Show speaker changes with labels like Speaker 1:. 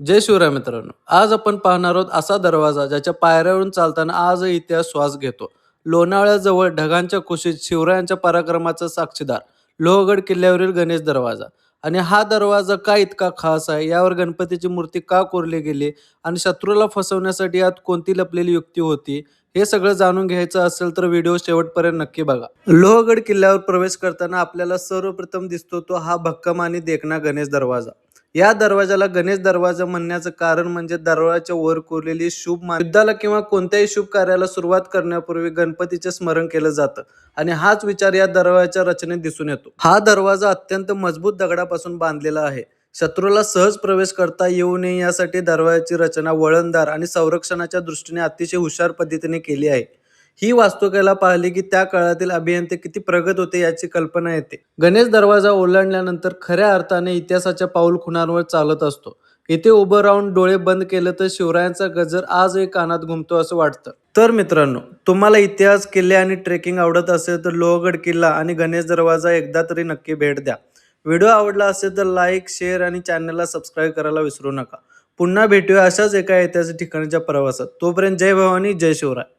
Speaker 1: जय शिवराय मित्रांनो. आज आपण पाहणार आहोत असा दरवाजा ज्याच्या पायऱ्यावरून चालताना आज इतिहास श्वास घेतो. लोणावळ्याजवळ ढगांच्या कुशीत शिवरायांच्या पराक्रमाचा साक्षीदार लोहगड किल्ल्यावरील गणेश दरवाजा. आणि हा दरवाजा का इतका खास आहे? यावर गणपतीची मूर्ती का कोरली गेली? आणि शत्रूला फसवण्यासाठी यात कोणती लपलेली युक्ती होती? हे सगळं जाणून घ्यायचं असेल तर व्हिडिओ शेवटपर्यंत नक्की बघा. लोहगड किल्ल्यावर प्रवेश करताना आपल्याला सर्वप्रथम दिसतो तो हा भक्कम आणि देखणा गणेश दरवाजा. या दरवाजाला गणेश दरवाजा म्हणण्याचं कारण म्हणजे दरवाजाच्या वर कोरलेली शुभ मान युद्धाला किंवा कोणत्याही शुभ कार्याला सुरुवात करण्यापूर्वी गणपतीचे स्मरण केलं जातं. आणि हाच विचार या दरवाजाच्या रचनेत दिसून येतो. हा दरवाजा अत्यंत मजबूत दगडापासून बांधलेला आहे. शत्रूला सहज प्रवेश करता येऊ नये यासाठी दरवाजाची रचना वळणदार आणि संरक्षणाच्या दृष्टीने अतिशय हुशार पद्धतीने केली आहे. ही वास्तुकला पाहिली की त्या काळातील अभियंते किती प्रगत होते याची कल्पना येते. गणेश दरवाजा ओलांडल्यानंतर खऱ्या अर्थाने इतिहासाच्या पाऊल खुणांवर चालत असतो. इथे उभं राहून डोळे बंद केलं तर शिवरायांचा गजर आजही कानात घुमतो असं वाटतं. तर मित्रांनो तुम्हाला इतिहास किल्ले आणि ट्रेकिंग आवडत असेल तर लोहगड किल्ला आणि गणेश दरवाजा एकदा तरी नक्की भेट द्या. व्हिडिओ आवडला असेल तर लाईक शेअर आणि चॅनलला सबस्क्राईब करायला विसरू नका. पुन्हा भेटूया अशाच एका ऐतिहासिक ठिकाणीच्या प्रवासात. तोपर्यंत जय भवानी जय शिवराय.